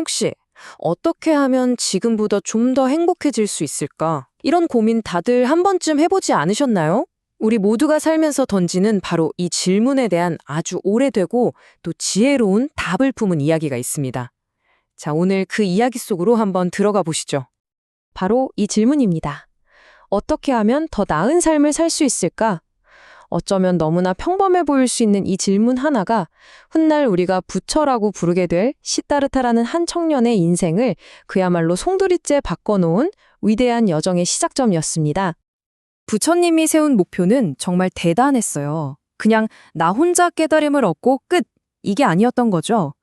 혹시 어떻게 하면 지금보다 좀 더 행복해질 수 있을까? 이런 고민 다들 한 번쯤 해보지 않으셨나요? 우리 모두가 살면서 던지는 바로 이 질문에 대한 아주 오래되고 또 지혜로운 답을 품은 이야기가 있습니다. 자, 오늘 그 이야기 속으로 한번 들어가 보시죠. 바로 이 질문입니다. 어떻게 하면 더 나은 삶을 살 수 있을까? 어쩌면 너무나 평범해 보일 수 있는 이 질문 하나가 훗날 우리가 부처라고 부르게 될 시타르타라는 한 청년의 인생을 그야말로 송두리째 바꿔놓은 위대한 여정의 시작점이었습니다. 부처님이 세운 목표는 정말 대단했어요. 그냥 나 혼자 깨달음을 얻고 끝! 이게 아니었던 거죠.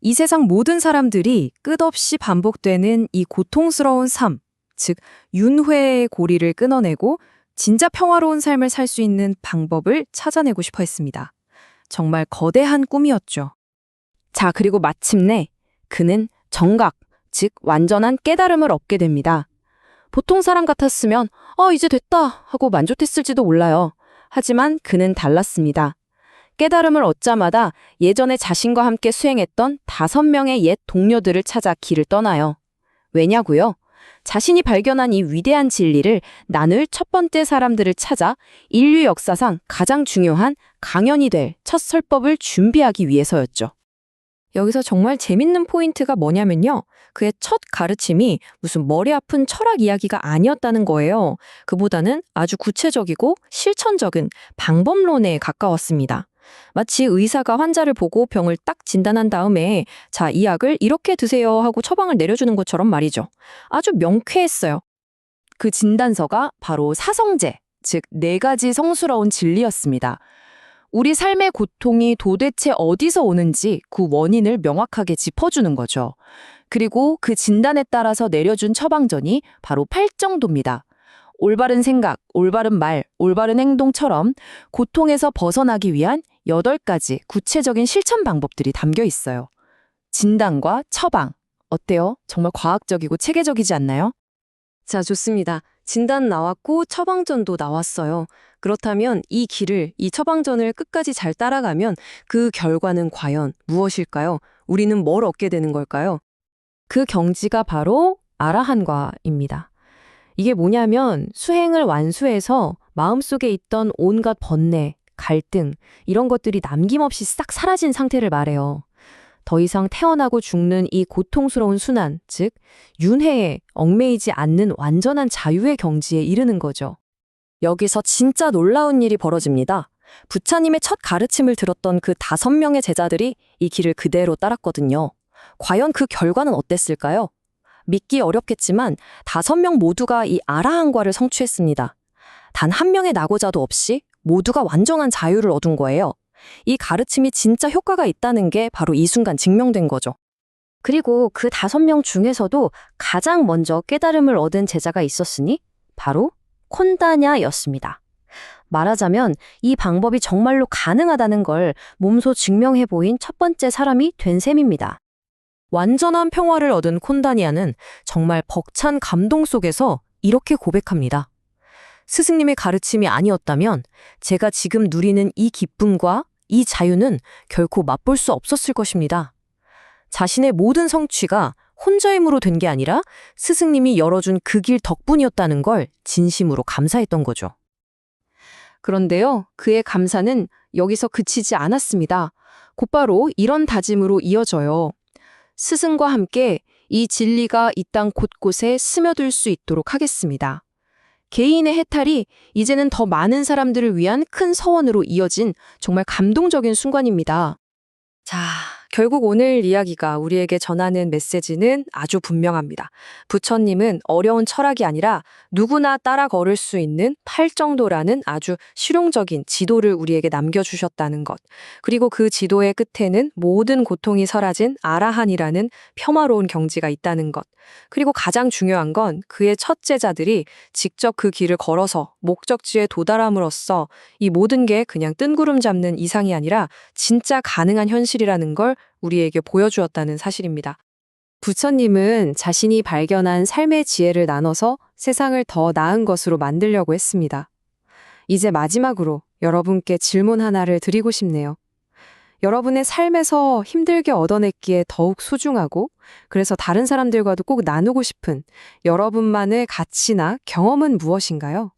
이 세상 모든 사람들이 끝없이 반복되는 이 고통스러운 삶, 즉 윤회의 고리를 끊어내고 진짜 평화로운 삶을 살 수 있는 방법을 찾아내고 싶어 했습니다. 정말 거대한 꿈이었죠. 자, 그리고 마침내 그는 정각, 즉 완전한 깨달음을 얻게 됩니다. 보통 사람 같았으면 어, 이제 됐다 하고 만족했을지도 몰라요. 하지만 그는 달랐습니다. 깨달음을 얻자마자 예전에 자신과 함께 수행했던 다섯 명의 옛 동료들을 찾아 길을 떠나요. 왜냐고요? 자신이 발견한 이 위대한 진리를 나눌 첫 번째 사람들을 찾아 인류 역사상 가장 중요한 강연이 될 첫 설법을 준비하기 위해서였죠. 여기서 정말 재밌는 포인트가 뭐냐면요. 그의 첫 가르침이 무슨 머리 아픈 철학 이야기가 아니었다는 거예요. 그보다는 아주 구체적이고 실천적인 방법론에 가까웠습니다. 마치 의사가 환자를 보고 병을 딱 진단한 다음에 자, 이 약을 이렇게 드세요 하고 처방을 내려주는 것처럼 말이죠. 아주 명쾌했어요. 그 진단서가 바로 사성제, 즉 네 가지 성스러운 진리였습니다. 우리 삶의 고통이 도대체 어디서 오는지 그 원인을 명확하게 짚어주는 거죠. 그리고 그 진단에 따라서 내려준 처방전이 바로 팔정도입니다. 올바른 생각, 올바른 말, 올바른 행동처럼 고통에서 벗어나기 위한 8가지 구체적인 실천 방법들이 담겨 있어요. 진단과 처방. 어때요? 정말 과학적이고 체계적이지 않나요? 자, 좋습니다. 진단 나왔고 처방전도 나왔어요. 그렇다면 이 길을, 이 처방전을 끝까지 잘 따라가면 그 결과는 과연 무엇일까요? 우리는 뭘 얻게 되는 걸까요? 그 경지가 바로 아라한과입니다. 이게 뭐냐면 수행을 완수해서 마음속에 있던 온갖 번뇌, 갈등, 이런 것들이 남김없이 싹 사라진 상태를 말해요. 더 이상 태어나고 죽는 이 고통스러운 순환, 즉, 윤회에 얽매이지 않는 완전한 자유의 경지에 이르는 거죠. 여기서 진짜 놀라운 일이 벌어집니다. 부처님의 첫 가르침을 들었던 그 다섯 명의 제자들이 이 길을 그대로 따랐거든요. 과연 그 결과는 어땠을까요? 믿기 어렵겠지만 다섯 명 모두가 이 아라한과를 성취했습니다. 단 한 명의 낙오자도 없이 모두가 완전한 자유를 얻은 거예요. 이 가르침이 진짜 효과가 있다는 게 바로 이 순간 증명된 거죠. 그리고 그 다섯 명 중에서도 가장 먼저 깨달음을 얻은 제자가 있었으니 바로 콘다냐였습니다. 말하자면 이 방법이 정말로 가능하다는 걸 몸소 증명해 보인 첫 번째 사람이 된 셈입니다. 완전한 평화를 얻은 콘다니아는 정말 벅찬 감동 속에서 이렇게 고백합니다. 스승님의 가르침이 아니었다면 제가 지금 누리는 이 기쁨과 이 자유는 결코 맛볼 수 없었을 것입니다. 자신의 모든 성취가 혼자 힘으로 된 게 아니라 스승님이 열어준 그 길 덕분이었다는 걸 진심으로 감사했던 거죠. 그런데요, 그의 감사는 여기서 그치지 않았습니다. 곧바로 이런 다짐으로 이어져요. 스승과 함께 이 진리가 이 땅 곳곳에 스며들 수 있도록 하겠습니다. 개인의 해탈이 이제는 더 많은 사람들을 위한 큰 서원으로 이어진 정말 감동적인 순간입니다. 자, 결국 오늘 이야기가 우리에게 전하는 메시지는 아주 분명합니다. 부처님은 어려운 철학이 아니라 누구나 따라 걸을 수 있는 팔정도라는 아주 실용적인 지도를 우리에게 남겨주셨다는 것. 그리고 그 지도의 끝에는 모든 고통이 사라진 아라한이라는 평화로운 경지가 있다는 것. 그리고 가장 중요한 건 그의 첫 제자들이 직접 그 길을 걸어서 목적지에 도달함으로써 이 모든 게 그냥 뜬구름 잡는 이상이 아니라 진짜 가능한 현실이라는 걸 우리에게 보여주었다는 사실입니다. 부처님은 자신이 발견한 삶의 지혜를 나눠서 세상을 더 나은 것으로 만들려고 했습니다. 이제 마지막으로 여러분께 질문 하나를 드리고 싶네요. 여러분의 삶에서 힘들게 얻어냈기에 더욱 소중하고 그래서 다른 사람들과도 꼭 나누고 싶은 여러분만의 가치나 경험은 무엇인가요?